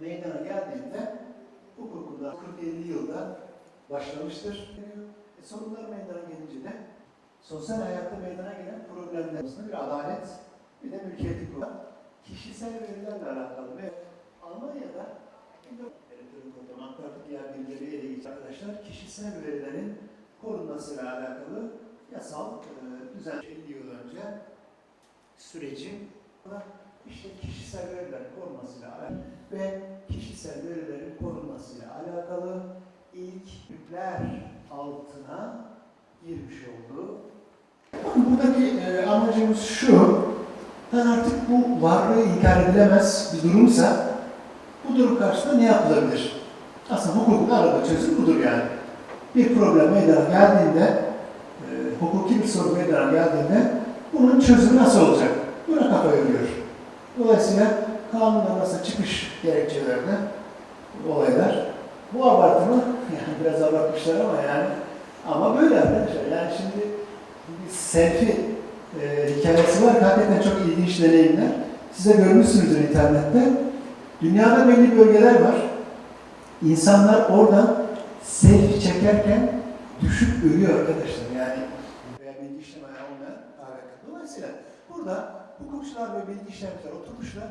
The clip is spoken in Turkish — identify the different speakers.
Speaker 1: meydana geldiğinde hukukunda 40-50 yılda başlamıştır. E, sorunlar meydana gelince de sosyal hayatta meydana gelen problemler arasında bir adalet, bir de mülkiyetlik kural. Kişisel verilerle alakalı ve Almanya'da elektronik otomatlardaki diğer birileri ele arkadaşlar. Kişisel verilerin korunmasıyla alakalı yasal e, düzen 50 yıl önce süreci işte kişisel verilerin korunmasıyla alakalı ve kişisel verilerin korunmasıyla alakalı hükümler altına girmiş oldu. Buradaki e, amacımız şu, yani artık bu varlığı inkar edilemez bir durumsa bu durum karşısında ne yapılabilir? Aslında hukukun aradığı çözüm budur yani. Bir problem meydana geldiğinde, e, hukuki bir sorun meydana geldiğinde bunun çözümü nasıl olacak? Buna kafa yoruyor. Dolayısıyla kanundan nasıl çıkış gerekçelerine olaylar. Bu abartı mı? Yani biraz abartmışlar ama yani ama böyle arkadaşlar. Yani şimdi selfie e, hikayesi var. Hakikaten çok ilginç deneyimler. Size görmüşsünüzdür internette. Dünyada belli bölgeler var. İnsanlar oradan selfie çekerken düşüp ölüyor arkadaşlar. Yani veya bilgi işlem ayağı olmayan alakalı. Dolayısıyla burada hukukçular ve bilgi işlemciler oturmuşlar.